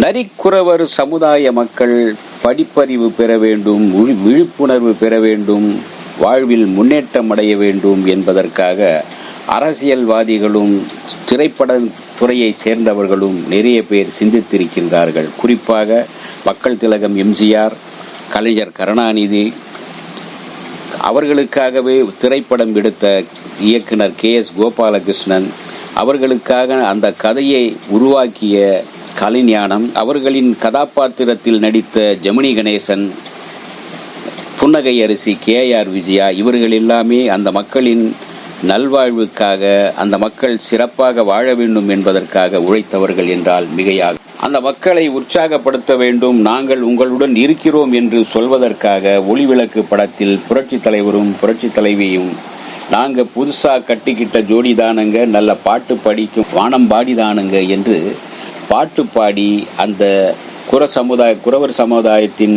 நரிக்குறவர் சமுதாய மக்கள் படிப்பறிவு பெற வேண்டும் விழிப்புணர்வு பெற வேண்டும் வாழ்வில் முன்னேற்றம் அடைய வேண்டும் என்பதற்காக அரசியல்வாதிகளும் திரைப்பட துறையைச் சேர்ந்தவர்களும் நிறைய பேர் சிந்தித்திருக்கின்றார்கள். குறிப்பாக மக்கள் திலகம் எம்ஜிஆர் கலைஞர் கருணாநிதி அவர்களுக்காகவே திரைப்படம் எடுத்த இயக்குனர் கே எஸ் கோபாலகிருஷ்ணன் அவர்களுக்காக அந்த கதையை உருவாக்கிய கலைஞானம். அவர்களின் கதாபாத்திரத்தில் நடித்த ஜெமினி கணேசன் புன்னகை அரிசி கே ஆர் விஜயா இவர்கள் எல்லாமே அந்த மக்களின் நல்வாழ்வுக்காக அந்த மக்கள் சிறப்பாக வாழ வேண்டும் என்பதற்காக உழைத்தவர்கள் என்றால் மிகையாக. அந்த மக்களை உற்சாகப்படுத்த வேண்டும். நாங்கள் உங்களுடன் இருக்கிறோம் என்று சொல்வதற்காக ஒளிவிளக்கு படத்தில் புரட்சி தலைவரும் புரட்சி தலைவியும் நாங்கள் புதுசாக கட்டிக்கிட்ட ஜோடி தானுங்க நல்ல பாட்டு படிக்கும் வானம் பாடி தானுங்க என்று பாட்டு பாடி அந்த குற சமுதாய குறவர் சமுதாயத்தின்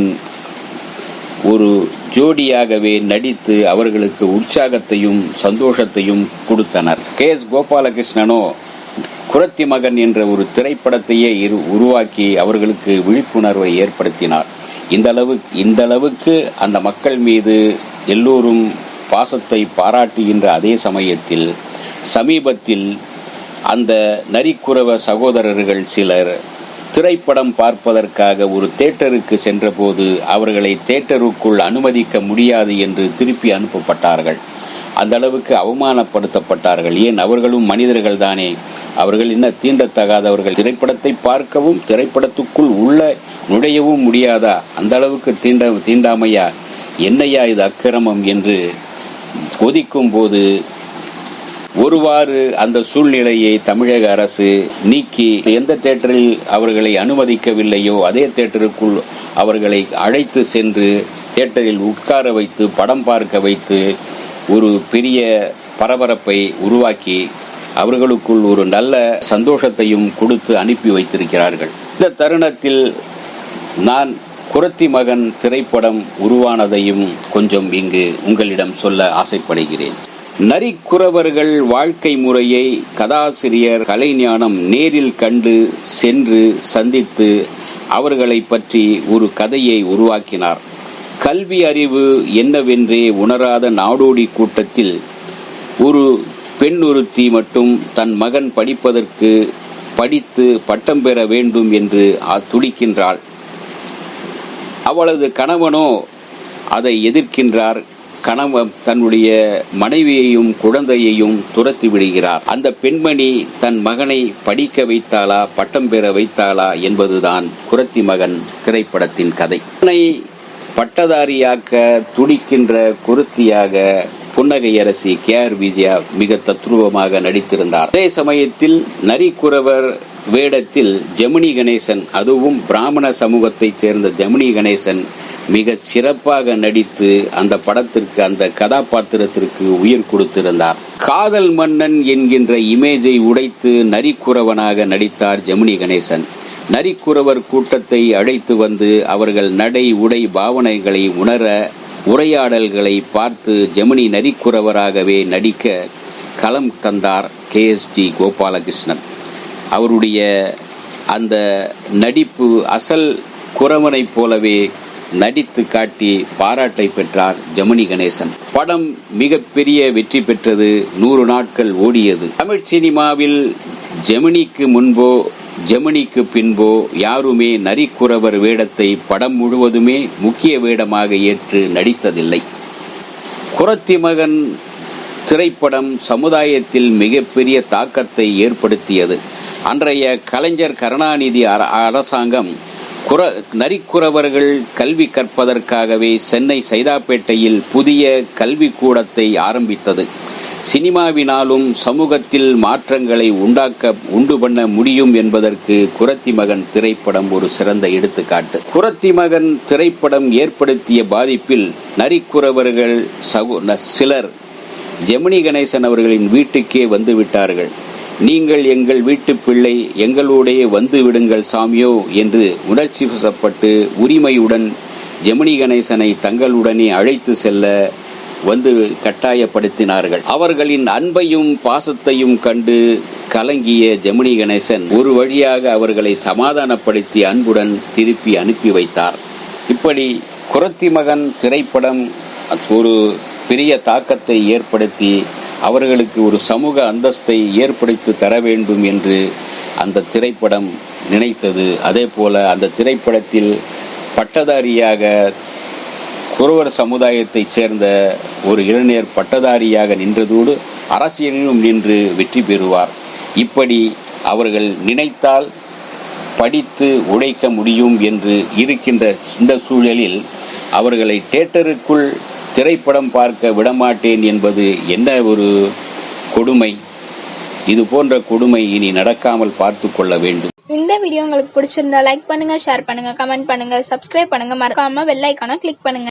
ஒரு ஜோடியாகவே நடித்து அவர்களுக்கு உற்சாகத்தையும் சந்தோஷத்தையும் கொடுத்தனர். கே. எஸ். கோபாலகிருஷ்ணனோ குரத்தி மகன் என்ற ஒரு திரைப்படத்தையே இரு உருவாக்கி அவர்களுக்கு விழிப்புணர்வை ஏற்படுத்தினார். இந்த அளவு இந்த அளவுக்கு அந்த மக்கள் மீது எல்லோரும் பாசத்தை பாராட்டுகின்ற அதே சமயத்தில் சமீபத்தில் அந்த நரிக்குறவ சகோதரர்கள் சிலர் திரைப்படம் பார்ப்பதற்காக ஒரு தேட்டருக்கு சென்றபோது அவர்களை தேட்டருக்குள் அனுமதிக்க முடியாது என்று திருப்பி அனுப்பப்பட்டார்கள். அந்த அளவுக்கு அவமானப்படுத்தப்பட்டார்கள். ஏன்? அவர்களும் மனிதர்கள் தானே. அவர்கள் என்ன தீண்டத்தகாதவர்கள்? திரைப்படத்தை பார்க்கவும் திரைப்படத்துக்குள் உள்ள நுழையவும் முடியாதா? அந்த அளவுக்கு தீண்ட தீண்டாமையா? என்னையா இது அக்கிரமம் என்று கொதிக்கும் போது ஒருவாறு அந்த சூழ்நிலையை தமிழக அரசு நீக்கி எந்த தேட்டரில் அவர்களை அனுமதிக்கவில்லையோ அதே தேட்டருக்குள் அவர்களை அழைத்து சென்று தேட்டரில் உட்கார வைத்து படம் பார்க்க வைத்து ஒரு பெரிய பரபரப்பை உருவாக்கி அவர்களுக்குள் ஒரு நல்ல சந்தோஷத்தையும் கொடுத்து அனுப்பி வைத்திருக்கிறார்கள். இந்த தருணத்தில் நான் குரத்தி மகன் திரைப்படம் உருவானதையும் கொஞ்சம் இங்கு உங்களிடம் சொல்ல ஆசைப்படுகிறேன். நரிக்குறவர்கள் வாழ்க்கை முறையை கதாசிரியர் கலைஞானம் நேரில் கண்டு சென்று சந்தித்து அவர்களை பற்றி ஒரு கதையை உருவாக்கினார். கல்வி அறிவு என்னவென்றே உணராத நாடோடி கூட்டத்தில் ஒரு பெண் ஒருத்தி மட்டும் தன் மகன் படிப்பதற்கு படித்து பட்டம் பெற வேண்டும் என்று அ- துடிக்கின்றாள். அவளது கணவனோ அதை எதிர்க்கின்றார். கணவன் தன்னுடைய மனைவியையும் குழந்தையையும் துரத்தி விடுகிறார். அந்த பெண்மணி தன் மகனை படிக்க வைத்தாளா பட்டம் பெற வைத்தாளா என்பதுதான் குரத்தி மகன் திரைப்படத்தின் கதை. பட்டதாரியாக்க துடிக்கின்ற குருத்தியாக புன்னகை அரசி கே. ஆர். விஜயா மிக தத்ரூபமாக நடித்திருந்தார். அதே சமயத்தில் நரிக்குறவர் வேடத்தில் ஜெமினி கணேசன் அதுவும் பிராமண சமூகத்தைச் சேர்ந்த ஜெமினி கணேசன் மிக சிறப்பாக நடித்து அந்த படத்திற்கு அந்த கதாபாத்திரத்திற்கு உயிர் கொடுத்திருந்தார். காதல் மன்னன் என்கின்ற இமேஜை உடைத்து நரிக்குறவனாக நடித்தார் ஜெமினி கணேசன். நரிக்குறவர் கூட்டத்தை அழைத்து வந்து அவர்கள் நடை உடை பாவனைகளை உணர உரையாடல்களை பார்த்து ஜெமினி நரிக்குறவராகவே நடிக்க களம் தந்தார் கே. எஸ். டி. கோபாலகிருஷ்ணன். அவருடைய அந்த நடிப்பு அசல் குறவனைப் போலவே நடித்து காட்டி பாராட்டை பெற்றார் ஜெமினி கணேசன். படம் மிகப்பெரிய வெற்றி பெற்றது நூறு நாட்கள் ஓடியது. தமிழ் சினிமாவில் ஜெமினிக்கு முன்போ ஜெமினிக்கு பின்போ யாருமே நரிக்குறவர் வேடத்தை படம் முழுவதுமே முக்கிய வேடமாக ஏற்று நடித்ததில்லை. குரத்தி மகன் திரைப்படம் சமுதாயத்தில் மிகப்பெரிய தாக்கத்தை ஏற்படுத்தியது. அன்றைய கலைஞர் கருணாநிதி அர- அரசாங்கம் குற நரிக்குறவர்கள் கல்வி கற்பதற்காகவே சென்னை சைதாப்பேட்டையில் புதிய கல்விக்கூடத்தை ஆரம்பித்தது. சினிமாவினாலும் சமூகத்தில் மாற்றங்களை உண்டாக்க உண்டு பண்ண முடியும் என்பதற்கு குரத்தி மகன் திரைப்படம் ஒரு சிறந்த எடுத்துக்காட்டு. குரத்தி மகன் திரைப்படம் ஏற்படுத்திய பாதிப்பில் நரிக்குறவர்கள் சகு ந- சிலர் ஜெமினி கணேசன் அவர்களின் வீட்டுக்கே வந்து விட்டார்கள். நீங்கள் எங்கள் வீட்டு பிள்ளை எங்களோடே வந்து விடுங்கள் சாமியோ என்று உணர்ச்சி வசப்பட்டு உரிமையுடன் ஜெமினி கணேசனை தங்களுடனே அழைத்து செல்ல வந்து கட்டாயப்படுத்தினார்கள். அவர்களின் அன்பையும் பாசத்தையும் கண்டு கலங்கிய ஜெமினி கணேசன் ஒரு வழியாக அவர்களை சமாதானப்படுத்தி அன்புடன் திருப்பி அனுப்பி வைத்தார். இப்படி குரத்தி மகன் திரைப்படம் ஒரு பெரிய தாக்கத்தை ஏற்படுத்தி அவர்களுக்கு ஒரு சமூக அந்தஸ்தை ஏற்படுத்தி தர வேண்டும் என்று அந்த திரைப்படம் நினைத்தது. அதே போல அந்த திரைப்படத்தில் பட்டதாரியாக குறவர் சமுதாயத்தைச் சேர்ந்த ஒரு இளைஞர் பட்டதாரியாக நின்றதோடு அரசியலிலும் நின்று வெற்றி பெறுவார். இப்படி அவர்கள் நினைத்தால் படித்து உழைக்க முடியும் என்று இருக்கின்ற இந்த சூழலில் அவர்களை தேட்டருக்குள் திரைப்படம் பார்க்க விடமாட்டேன் என்பது என்ன ஒரு கொடுமை? இது போன்ற கொடுமை இனி நடக்காமல் பார்த்து கொள்ள வேண்டும். இந்த வீடியோ உங்களுக்கு பிடிச்சிருந்தா லைக் பண்ணுங்க ஷேர் பண்ணுங்க கமெண்ட் பண்ணுங்க சப்ஸ்கிரைப் பண்ணுங்க. மறக்காம வெள்ளைக்கான கிளிக் பண்ணுங்க.